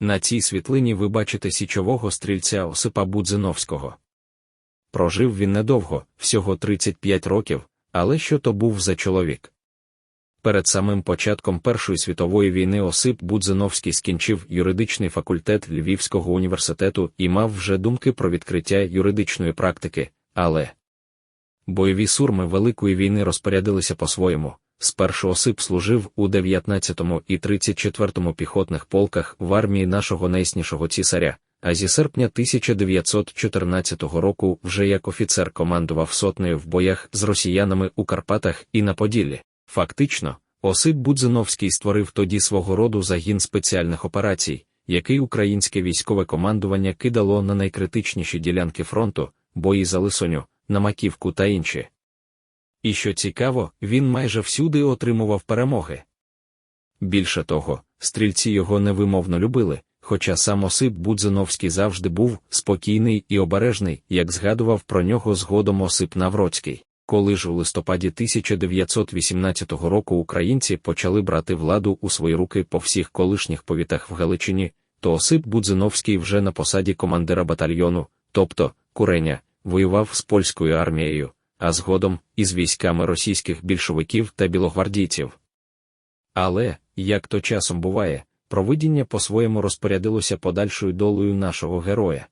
На цій світлині ви бачите січового стрільця Осипа Будзиновського. Прожив він недовго, всього 35 років, але що то був за чоловік. Перед самим початком Першої світової війни Осип Будзиновський скінчив юридичний факультет Львівського університету і мав вже думки про відкриття юридичної практики, але бойові сурми Великої війни розпорядилися по-своєму. Спершу Осип служив у 19-му і 34-му піхотних полках в армії нашого найснішого цісаря, а зі серпня 1914 року вже як офіцер командував сотнею в боях з росіянами у Карпатах і на Поділлі. Фактично, Осип Будзиновський створив тоді свого роду загін спеціальних операцій, який українське військове командування кидало на найкритичніші ділянки фронту, бої за Лисоню, на Маківку та інші. І що цікаво, він майже всюди отримував перемоги. Більше того, стрільці його невимовно любили, хоча сам Осип Будзиновський завжди був спокійний і обережний, як згадував про нього згодом Осип Навроцький. Коли ж у листопаді 1918 року українці почали брати владу у свої руки по всіх колишніх повітах в Галичині, то Осип Будзиновський вже на посаді командира батальйону, тобто Куреня, воював з польською армією, а згодом із військами російських більшовиків та білогвардійців. Але, як то часом буває, провидіння по-своєму розпорядилося подальшою долею нашого героя.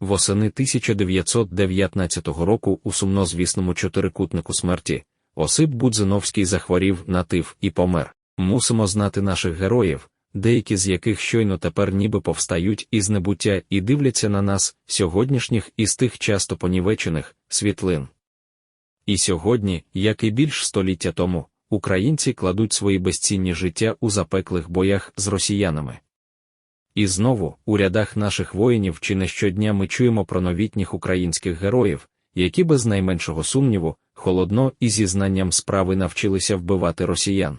Восени 1919 року у сумнозвісному чотирикутнику смерті Осип Будзиновський захворів на тиф і помер. Мусимо знати наших героїв, деякі з яких щойно тепер ніби повстають із небуття і дивляться на нас, сьогоднішніх із тих часто понівечених світлин. І сьогодні, як і більш століття тому, українці кладуть свої безцінні життя у запеклих боях з росіянами. І знову, у рядах наших воїнів чи не щодня ми чуємо про новітніх українських героїв, які без найменшого сумніву, холодно і зі знанням справи навчилися вбивати росіян.